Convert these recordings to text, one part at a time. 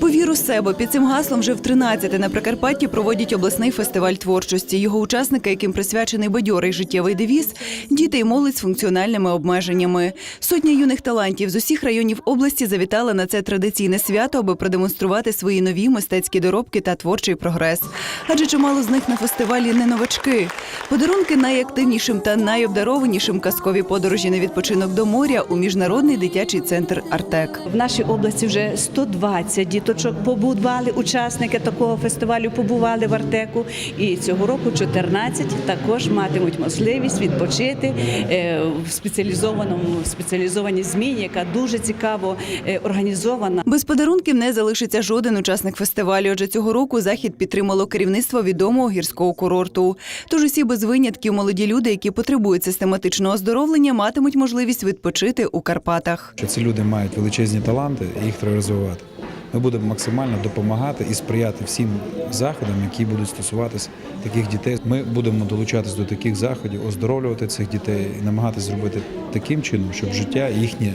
Повір у себе під цим гаслом вже в 13 на Прикарпатті проводять обласний фестиваль творчості. Його учасники, яким присвячений бадьорий життєвий девіз, діти і молодь з функціональними обмеженнями. Сотня юних талантів з усіх районів області завітали на це традиційне свято, аби продемонструвати свої нові мистецькі доробки та творчий прогрес. Адже чимало з них на фестивалі не новачки. Подарунки найактивнішим та найобдарованішим казкові подорожі на відпочинок до моря у міжнародний дитячий центр Артек. В нашій області вже 120 діточок побудували, учасники такого фестивалю побували в Артеку. І цього року 14 також матимуть можливість відпочити е, в спеціалізованому в спеціалізованій зміні, яка дуже цікаво е, організована. Без подарунків не залишиться жоден учасник фестивалю. Адже цього року захід підтримало керівництво відомого гірського курорту. Тож усі без винятків молоді люди, які потребують систематичного оздоровлення, матимуть можливість відпочити у Карпатах. ці люди мають величезні таланти, і їх треба розвивати. Ми будемо максимально допомагати і сприяти всім заходам, які будуть стосуватися таких дітей. Ми будемо долучатись до таких заходів, оздоровлювати цих дітей і намагатися зробити таким чином, щоб життя їхнє,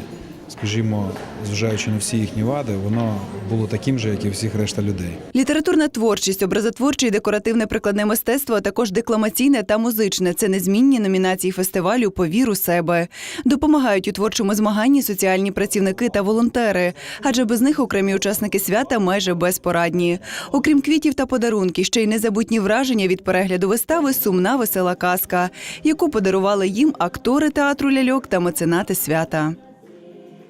скажімо, зважаючи на всі їхні вади, воно було таким же, як і всіх решта людей. Літературна творчість, образотворче і декоративне прикладне мистецтво, а також декламаційне та музичне це незмінні номінації фестивалю Повір у себе. Допомагають у творчому змаганні соціальні працівники та волонтери, адже без них окремі учасники свята майже безпорадні. Окрім квітів та подарунків, ще й незабутні враження від перегляду вистави Сумна весела казка, яку подарували їм актори театру ляльок та меценати свята.